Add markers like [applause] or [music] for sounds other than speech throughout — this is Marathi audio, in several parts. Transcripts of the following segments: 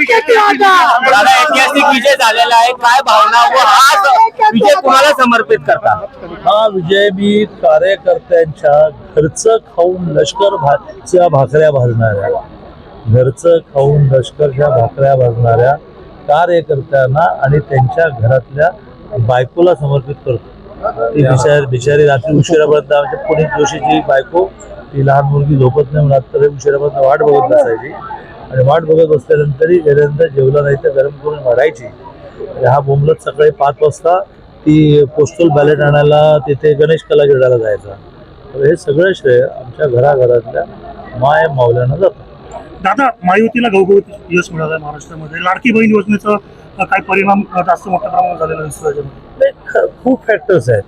दादा ऐतिहासिक विजय झालेला आहे. काय भावना व हा विजय कुणाला समर्पित करता? हा विजय मी कार्यकर्त्यांच्या घरचं खाऊन लष्कर भाच्या भाकऱ्या भाजणाऱ्या घरचं खाऊन लष्करच्या भाकऱ्या भाजणाऱ्या कार्यकर्त्यांना आणि त्यांच्या घरातल्या बायकोला समर्पित करतो. ती बिचारी बिचारी रात्री उशिरापर्यंत आमच्या पुणे जोशीची बायको ती लहान मुलगी झोपत नाही म्हणून तर उशिरापर्यंत वाट बघत बसायची. आणि वाट बघत बसल्यानंतरही गेल्यानंतर जेवलं नाही तर गरम करून वाढायची. हा बोंबलत सकाळी पाच वाजता ती पोस्टल बॅलेट आणायला तिथे गणेश कला क्रीडाला जायचा. तर हे सगळं श्रेय आमच्या घराघरातल्या माय मावल्यांना जातं. दादा महायुतीला घवघवीत यश मिळालं आहे महाराष्ट्रामध्ये. लाडकी बहीण योजनेचा काय परिणाम जास्त मोठ्या प्रमाणात झालेला दिसतो याच्यामध्ये? नाही, ख- खूप फॅक्टर्स आहेत.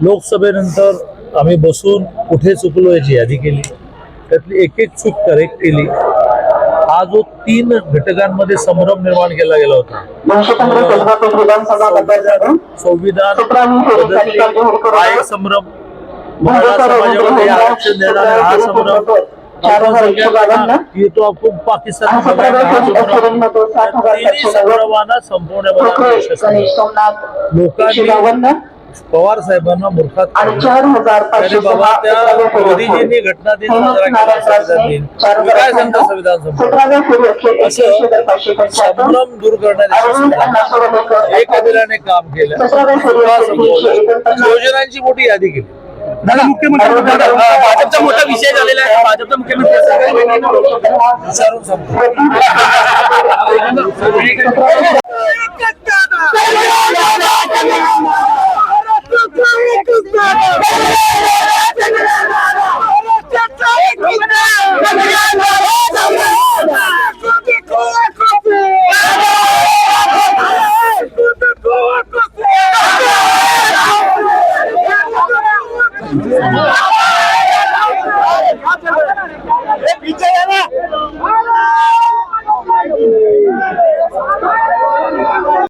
लोकसभेनंतर आम्ही बसून कुठे चुकलो याची यादी केली. त्यातली एक एक चूक करेक्ट केली. हा जो तीन घटकांमध्ये संभ्रम निर्माण केला गेला होता. संविधान हा. एक संभ्रम. समाजामध्ये आरक्षण देणार हा संभ्रम. तो पाकिस्तान संभ्रमांना संपवण्यामध्ये लोकांनी पवार साहेबांना मूर्खात मोदीजींनी घटना दिन साजरा केला संविधान दिन तुम्ही काय सांगता संविधान असं संभ्रम दूर करण्यासाठी अरविंद अण्णा सोनवणेकर एक अभिराने काम केलं. योजनांची मोठी यादी केली. मुख्यमंत्री भाजपचा मोठा विषय झालेला आहे. भाजपचा मुख्यमंत्री [laughs] Yeah.